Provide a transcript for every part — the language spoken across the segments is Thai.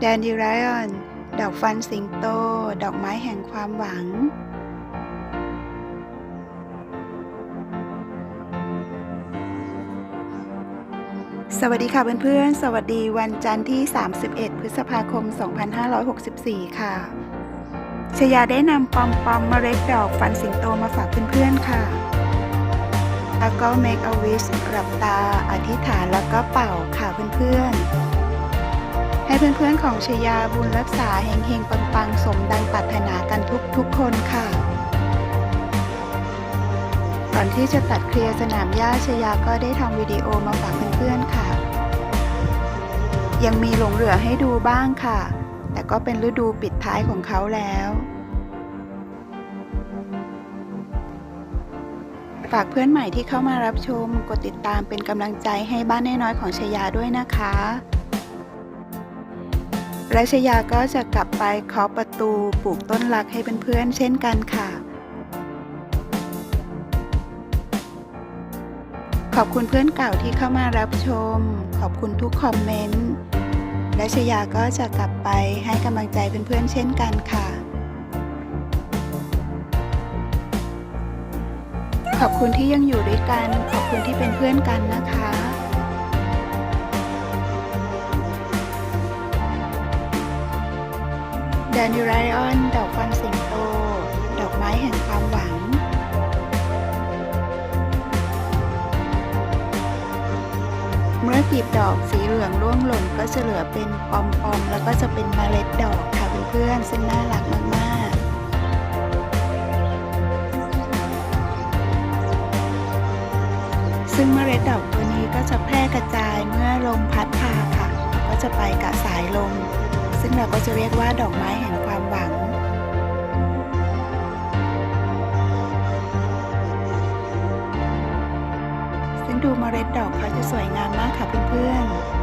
แดนดิไรออน ดอกฟันสิงโต ดอกไม้แห่งความหวัง สวัสดีค่ะเพื่อนๆ สวัสดีวันจันทร์ที่ 31 พฤษภาคม 2564 ค่ะ ชยาได้นำปอมปอมเมล็ดดอกฟันสิงโตมาฝากเพื่อนๆ ค่ะแล้วก็ make a wish กลับตาอธิษฐานแล้วก็เป่าค่ะเพื่อนๆ ให้เพื่อนๆของชยาบุญรักษาเฮงๆปังๆ สมดังปรารถนากันทุกๆคนค่ะ ก่อนที่จะตัดเคลียร์สนามหญ้าชยาก็ได้ทำวิดีโอมาฝากเพื่อนๆค่ะ ยังมีหลงเหลือให้ดูบ้างค่ะ แต่ก็เป็นฤดูปิดท้ายของเขาแล้วฝากเพื่อนใหม่ที่เข้ามารับชม กดติดตามเป็นกำลังใจให้บ้านน้อยๆของชยาด้วยนะคะ และชยาก็จะกลับไปเคาะประตูปลูกต้นรักให้เพื่อนๆเช่นกันค่ะ ขอบคุณเพื่อนเก่าที่เข้ามารับชม ขอบคุณทุกคอมเมนต์และชยาก็จะกลับไปให้กำลังใจเพื่อนๆเช่นกันค่ะ ขอบคุณที่ยังอยู่ด้วยกัน ขอบคุณที่เป็นเพื่อนกันนะคะ ดนดิไรออน ดอกฟันสิงโต ดอกไม้แห่งความหวัง เมื่อกลีบดอกสีเหลืองร่วงหล่นก็จะเหลือเป็นปอมๆ แล้วก็จะเป็นเมล็ดดอกค่ะเพื่อนๆ ซึ่งน่ารักมากๆซึ่งเมล็ดดอก เรียกว่าดอกไม้แห่งความหวัง ซึ่งดูเมล็ดดอกเขาจะสวยงามมากค่ะเพื่อนๆ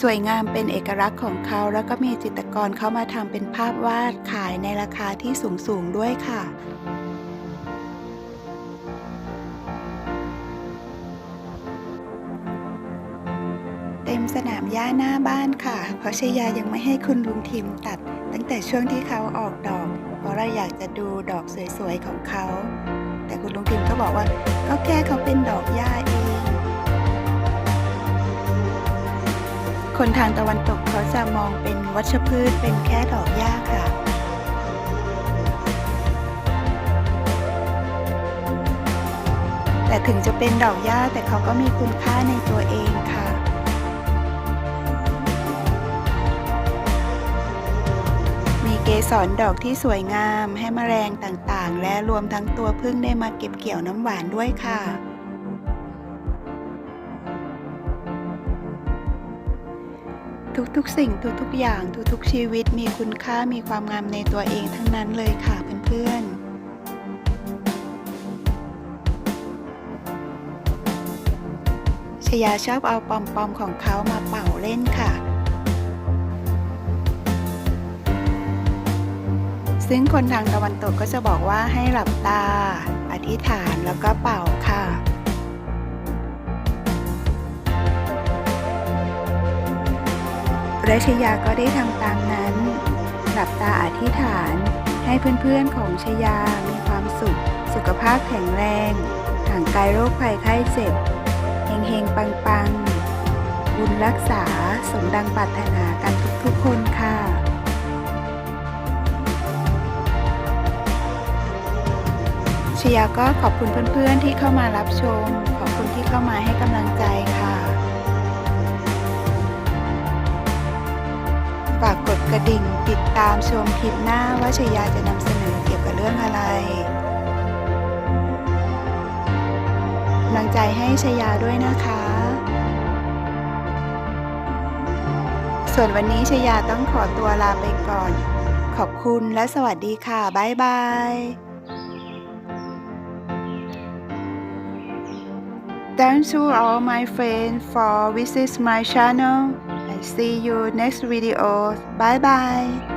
สวยงามเป็นเอกลักษณ์ของเขาแล้วก็มีจิตรกรเข้ามาทำเป็นภาพวาดขายในราคาที่สูงสูงๆด้วยค่ะ สนามหญ้าหน้าบ้านค่ะ เพราะชยายังไม่ให้คุณลุงทิมตัด ตั้งแต่ช่วงที่เขาออกดอก เพราะเราอยากจะดูดอกสวยๆของเขา แต่คุณลุงทิมก็บอกว่า ก็แค่เขาเป็นดอกหญ้าเองคนทางตะวันตกเขาจะมองเป็นวัชพืชเป็นแค่ดอกหญ้าค่ะแต่ถึงจะเป็นดอกหญ้าแต่เขาก็มีคุณค่าในตัวเอง มีเกสรดอกที่สวยงามให้แมลงต่างๆ และรวมทั้งตัวพึ่งได้มาเก็บเกี่ยวน้ำหวานด้วยค่ะ ทุกๆสิ่งทุกๆอย่างทุกๆชีวิตมีคุณค่ามีความงามในตัวเองทั้งนั้นเลยค่ะเพื่อนๆชยาชอบเอาปอมๆของเขามาเป่าเล่นค่ะ ซึ่งคนทางตะวันตกก็จะบอกว่าให้หลับตา อธิษฐานแล้วก็เป่าค่ะและชยาก็ได้ทำตามนั้น หลับตาอธิษฐานให้เพื่อนๆของชยามีความสุข สุขภาพแข็งแรงห่างไกลโรคภัยไข้เจ็บเฮงๆ ปังๆ บุญรักษาสมดังปรารถนากันทุกๆคนค่ะ ชยาก็ขอบคุณเพื่อนๆที่เข้ามารับชม ขอบคุณที่เข้ามาให้กำลังใจค่ะ ฝากกดกระดิ่งติดตามชมคลิปหน้าว่าชยาจะนำเสนอเกี่ยวกับเรื่องอะไรกำลังใจให้ชยาด้วยนะคะ ส่วนวันนี้ชยาต้องขอตัวลาไปก่อน ขอบคุณและสวัสดีค่ะ บ๊ายบาย Thanks to all my friends for visiting my channel and see you next video. Bye bye.